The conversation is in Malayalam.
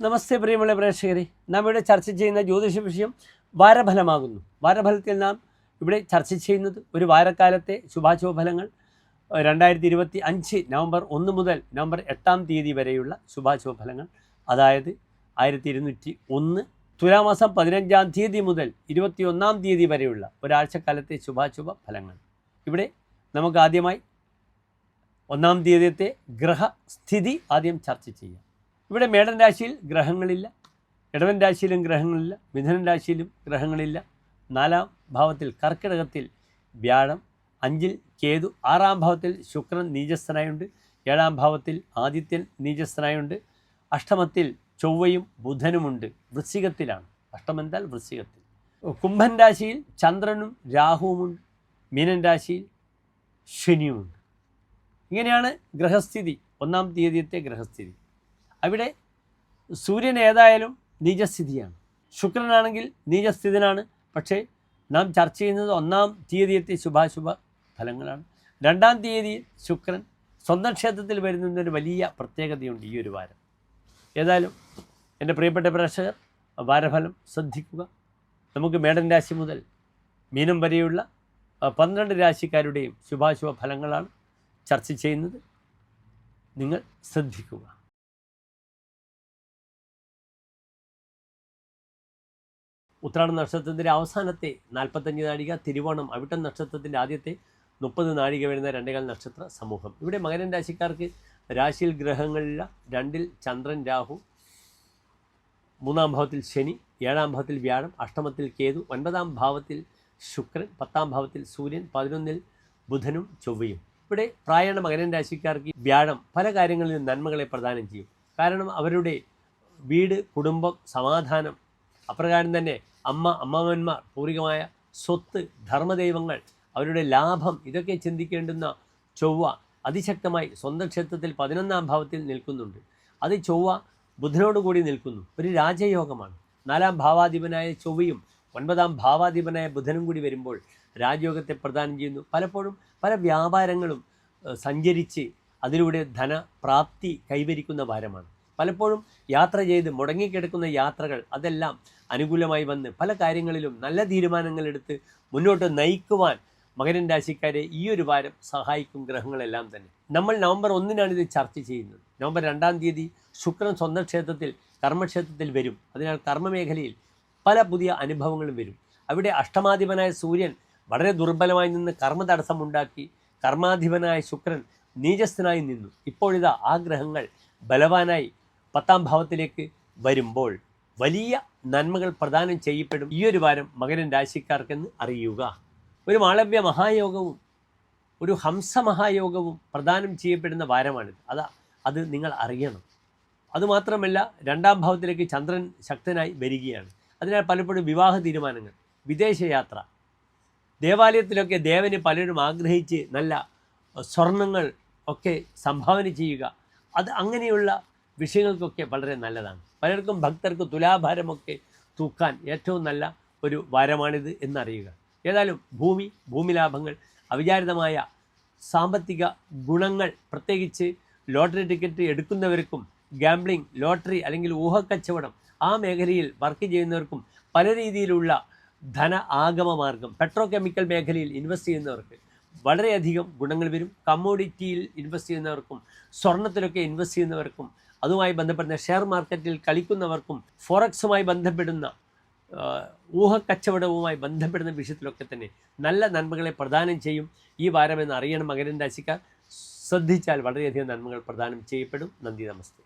നമസ്തേ പ്രിയമുള്ള പ്രേക്ഷകരെ. നാം ഇവിടെ ചർച്ച ചെയ്യുന്ന ജ്യോതിഷ വിഷയം വാരഫലമാകുന്നു. വാരഫലത്തിൽ നാം ഇവിടെ ചർച്ച ചെയ്യുന്നത് ഒരു വാരക്കാലത്തെ ശുഭാശുഭ ഫലങ്ങൾ രണ്ടായിരത്തി ഇരുപത്തി അഞ്ച് നവംബർ ഒന്ന് മുതൽ നവംബർ എട്ടാം തീയതി വരെയുള്ള ശുഭാശുഭ ഫലങ്ങൾ അതായത് ആയിരത്തി ഇരുന്നൂറ്റി ഒന്ന് തുലാമാസം പതിനഞ്ചാം തീയതി മുതൽ ഇരുപത്തി ഒന്നാം തീയതി വരെയുള്ള ഒരാഴ്ചക്കാലത്തെ ശുഭാശുഭ ഫലങ്ങൾ ഇവിടെ നമുക്ക് ആദ്യമായി ഒന്നാം തീയതിയത്തെ ഗ്രഹസ്ഥിതി ആദ്യം ചർച്ച ചെയ്യാം. ഇവിടെ മേടൻ രാശിയിൽ ഗ്രഹങ്ങളില്ല ഇടവൻ രാശിയിലും ഗ്രഹങ്ങളില്ല മിഥുനൻ രാശിയിലും ഗ്രഹങ്ങളില്ല. നാലാം ഭാവത്തിൽ കർക്കിടകത്തിൽ വ്യാഴം അഞ്ചിൽ കേതു ആറാം ഭാവത്തിൽ ശുക്രൻ നീചസ്ഥനായുണ്ട് ഏഴാം ഭാവത്തിൽ ആദിത്യൻ നീചസ്ഥനായുണ്ട് അഷ്ടമത്തിൽ ചൊവ്വയും ബുധനുമുണ്ട് വൃശ്ചികത്തിലാണ്. അഷ്ടമെന്താൽ വൃശ്ചികത്തിൽ. കുംഭൻ രാശിയിൽ ചന്ദ്രനും രാഹുവുമുണ്ട് മീനൻ രാശിയിൽ ശനിയുമുണ്ട്. ഇങ്ങനെയാണ് ഗ്രഹസ്ഥിതി ഒന്നാം തീയതിയത്തെ ഗ്രഹസ്ഥിതി. അവിടെ സൂര്യൻ ഏതായാലും നീചസ്ഥിതിയാണ്. ശുക്രനാണെങ്കിൽ നീചസ്ഥിതനാണ്. പക്ഷേ നാം ചർച്ച ചെയ്യുന്നത് ഒന്നാം തീയതിയത്തെ ശുഭാശുഭ ഫലങ്ങളാണ്. രണ്ടാം തീയതി ശുക്രൻ സ്വന്തം ക്ഷേത്രത്തിൽ വരുന്നതിനൊരു വലിയ പ്രത്യേകതയുണ്ട് ഈ ഒരു വാരം. ഏതായാലും എന്റെ പ്രിയപ്പെട്ട പ്രേക്ഷകർ വാരഫലം ശ്രദ്ധിക്കുക. നമുക്ക് മേടൻ രാശി മുതൽ മീനം വരെയുള്ള പന്ത്രണ്ട് രാശിക്കാരുടെയും ശുഭാശുഭ ഫലങ്ങളാണ് ചർച്ച ചെയ്യുന്നത്. നിങ്ങൾ ശ്രദ്ധിക്കുക. ഉത്രാട നക്ഷത്രത്തിന്റെ അവസാനത്തെ നാൽപ്പത്തഞ്ച് നാഴിക തിരുവോണം അവിട്ടം നക്ഷത്രത്തിന്റെ ആദ്യത്തെ മുപ്പത് നാഴിക വരുന്ന രണ്ടേകാൽ നക്ഷത്ര സമൂഹം. ഇവിടെ മകരൻ രാശിക്കാർക്ക് രാശിയിൽ ഗ്രഹങ്ങളില്ല രണ്ടിൽ ചന്ദ്രൻ രാഹു മൂന്നാം ഭാവത്തിൽ ശനി ഏഴാം ഭാവത്തിൽ വ്യാഴം അഷ്ടമത്തിൽ കേതു ഒൻപതാം ഭാവത്തിൽ ശുക്രൻ പത്താം ഭാവത്തിൽ സൂര്യൻ പതിനൊന്നിൽ ബുധനും ചൊവ്വയും. ഇവിടെ പ്രായണ മകരൻ രാശിക്കാർക്ക് വ്യാഴം പല കാര്യങ്ങളിലും നന്മകളെ പ്രദാനം ചെയ്യും. കാരണം അവരുടെ വീട് കുടുംബം സമാധാനം അപ്രകാരം തന്നെ അമ്മ അമ്മാവന്മാർ പൂർവികമായ സ്വത്ത് ധർമ്മദൈവങ്ങൾ അവരുടെ ലാഭം ഇതൊക്കെ ചിന്തിക്കേണ്ടുന്ന ചൊവ്വ അതിശക്തമായി സ്വന്തം ക്ഷേത്രത്തിൽ പതിനൊന്നാം ഭാവത്തിൽ നിൽക്കുന്നുണ്ട്. അത് ചൊവ്വ ബുധനോട് കൂടി നിൽക്കുന്നു. ഒരു രാജയോഗമാണ്. നാലാം ഭാവാധിപനായ ചൊവ്വയും ഒൻപതാം ഭാവാധിപനായ ബുധനും കൂടി വരുമ്പോൾ രാജയോഗത്തെ പ്രദാനം ചെയ്യുന്നു. പലപ്പോഴും പല വ്യാപാരങ്ങളും സഞ്ചരിച്ച് അതിലൂടെ ധനപ്രാപ്തി കൈവരിക്കുന്ന വാരമാണ്. പലപ്പോഴും യാത്ര ചെയ്ത് മുടങ്ങിക്കിടക്കുന്ന യാത്രകൾ അതെല്ലാം അനുകൂലമായി വന്ന് പല കാര്യങ്ങളിലും നല്ല തീരുമാനങ്ങൾ എടുത്ത് മുന്നോട്ട് നയിക്കുവാൻ മകരൻ രാശിക്കാരെ ഈ ഒരു വാരം സഹായിക്കും ഗ്രഹങ്ങളെല്ലാം തന്നെ. നമ്മൾ നവംബർ ഒന്നിനാണ് ഇത് ചർച്ച ചെയ്യുന്നത്. നവംബർ രണ്ടാം തീയതി ശുക്രൻ സ്വന്തം ക്ഷേത്രത്തിൽ കർമ്മക്ഷേത്രത്തിൽ വരും. അതിനാൽ കർമ്മമേഖലയിൽ പല പുതിയ അനുഭവങ്ങളും വരും. അവിടെ അഷ്ടമാധിപനായ സൂര്യൻ വളരെ ദുർബലമായി നിന്ന് കർമ്മ തടസ്സമുണ്ടാക്കി കർമാധിപനായ ശുക്രൻ നീചസ്ഥനായി നിന്നു. ഇപ്പോഴിതാ ആ ഗ്രഹങ്ങൾ ബലവാനായി പത്താം ഭാവത്തിലേക്ക് വരുമ്പോൾ വലിയ നന്മകൾ പ്രദാനം ചെയ്യപ്പെടും. ഈ ഒരു വാരം മകരൻ രാശിക്കാർക്കെന്ന് അറിയുക. ഒരു മാളവ്യ മഹായോഗവും ഒരു ഹംസ മഹായോഗവും പ്രദാനം ചെയ്യപ്പെടുന്ന വാരമാണിത്. അതാ അത് നിങ്ങൾ അറിയണം. അതുമാത്രമല്ല രണ്ടാം ഭാവത്തിലേക്ക് ചന്ദ്രൻ ശക്തനായി വരികയാണ്. അതിനാൽ പലപ്പോഴും വിവാഹ തീരുമാനങ്ങൾ വിദേശയാത്ര ദേവാലയത്തിലൊക്കെ ദേവന് പലരും ആഗ്രഹിച്ച് നല്ല സ്വർണങ്ങൾ ഒക്കെ സംഭാവന ചെയ്യുക. അത് അങ്ങനെയുള്ള വിഷയങ്ങൾക്കൊക്കെ വളരെ നല്ലതാണ്. പലർക്കും ഭക്തർക്ക് തുലാഭാരമൊക്കെ തൂക്കാൻ ഏറ്റവും നല്ല ഒരു വാരമാണിത് എന്നറിയുക. ഏതായാലും ഭൂമി ഭൂമി ലാഭങ്ങൾ അവിചാരിതമായ സാമ്പത്തിക ഗുണങ്ങൾ പ്രത്യേകിച്ച് ലോട്ടറി ടിക്കറ്റ് എടുക്കുന്നവർക്കും ഗാംബ്ലിംഗ് ലോട്ടറി അല്ലെങ്കിൽ ഊഹക്കച്ചവടം ആ മേഖലയിൽ വർക്ക് ചെയ്യുന്നവർക്കും പല രീതിയിലുള്ള ധന ആഗമ മാർഗം പെട്രോ കെമിക്കൽ മേഖലയിൽ ഇൻവെസ്റ്റ് ചെയ്യുന്നവർക്ക് വളരെയധികം ഗുണങ്ങൾ വരും. കമ്മോഡിറ്റിയിൽ ഇൻവെസ്റ്റ് ചെയ്യുന്നവർക്കും സ്വർണത്തിലൊക്കെ ഇൻവെസ്റ്റ് ചെയ്യുന്നവർക്കും അതുമായി ബന്ധപ്പെടുന്ന ഷെയർ മാർക്കറ്റിൽ കളിക്കുന്നവർക്കും ഫോറക്സുമായി ബന്ധപ്പെടുന്ന ഊഹക്കച്ചവടവുമായി ബന്ധപ്പെടുന്ന വിഷയത്തിലൊക്കെ തന്നെ നല്ല നന്മകളെ പ്രദാനം ചെയ്യും. ഈ വാരമെന്ന് അറിയണം മകരൻ രാശിക്കാർ. ശ്രദ്ധിച്ചാൽ വളരെയധികം നന്മകൾ പ്രദാനം ചെയ്യപ്പെടും. നന്ദി നമസ്തേ.